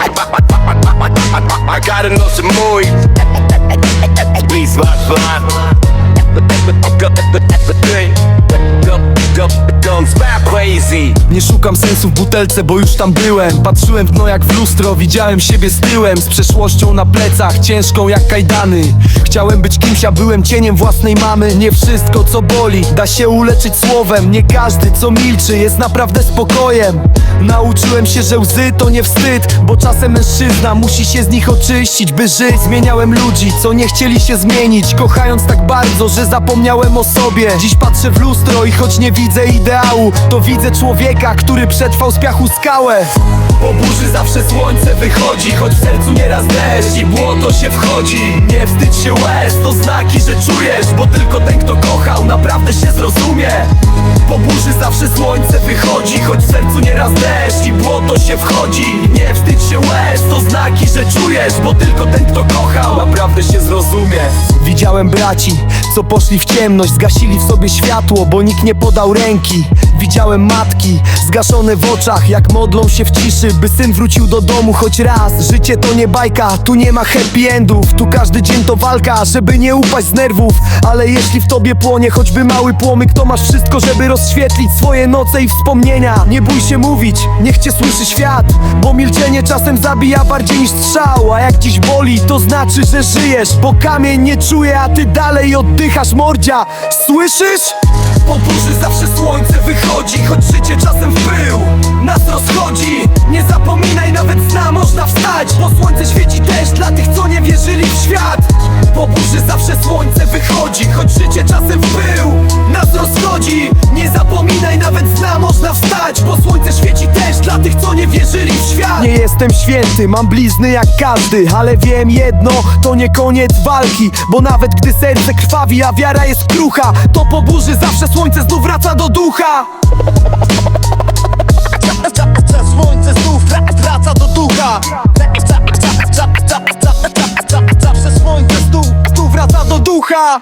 I gotta know some more. Please, love, love. Spam crazy Nie szukam sensu w butelce, bo już tam byłem. Patrzyłem w dno jak w lustro, widziałem siebie z tyłem. Z przeszłością na plecach, ciężką jak kajdany. Chciałem być kimś, a byłem cieniem własnej mamy. Nie wszystko co boli, da się uleczyć słowem. Nie każdy co milczy jest naprawdę spokojem. Nauczyłem się, że łzy to nie wstyd Bo czasem mężczyzna musi się z nich oczyścić, by żyć. Zmieniałem ludzi, co nie chcieli się zmienić. Kochając tak bardzo, że zapomniałem o sobie. Dziś patrzę w lustro i choć nie widzę ideału To widzę człowieka, który przetrwał z piachu skałę. Po burzy zawsze słońce wychodzi Choć w sercu nieraz deszcz i błoto się wchodzi. Nie wstydź się łez, to znaki, że czujesz Bo tylko ten, kto kochał, naprawdę się zrozumie. Po burzy zawsze słońce Choć w sercu nieraz deszcz i błoto się wchodzi. Nie wstydź się łez, to znaki, że czujesz Bo tylko ten, kto kochał, naprawdę się zrozumie. Widziałem braci, co poszli w ciemność Zgasili w sobie światło, bo nikt nie podał ręki. Widziałem matki, zgaszone w oczach Jak modlą się w ciszy, by syn wrócił do domu choć raz. Życie to nie bajka, tu nie ma happy endów. Tu każdy dzień to walka, żeby nie upaść z nerwów. Ale jeśli w tobie płonie choćby mały płomyk To masz wszystko, żeby rozświetlić swoje noce i wspomnienia Nie bój się mówić, niech cię słyszy świat Bo milczenie czasem zabija bardziej niż strzał. A jak dziś boli, to znaczy, że żyjesz Bo kamień nie czuje, a ty dalej oddychasz mordzia. Słyszysz? Po burzy zawsze słońce wychodzi Choć życie czasem w pył nas rozchodzi. Nie zapominaj, nawet z dna można wstać Bo słońce świeci też dla tych, co nie wierzyli w świat. Po burzy zawsze słońce wychodzi Choć życie czasem w pył Nie jestem święty, mam blizny jak każdy Ale wiem jedno, to nie koniec walki Bo nawet gdy serce krwawi, a wiara jest krucha To po burzy zawsze słońce znów wraca do ducha. Słońce znów wraca do ducha. Zawsze słońce znów wraca do ducha.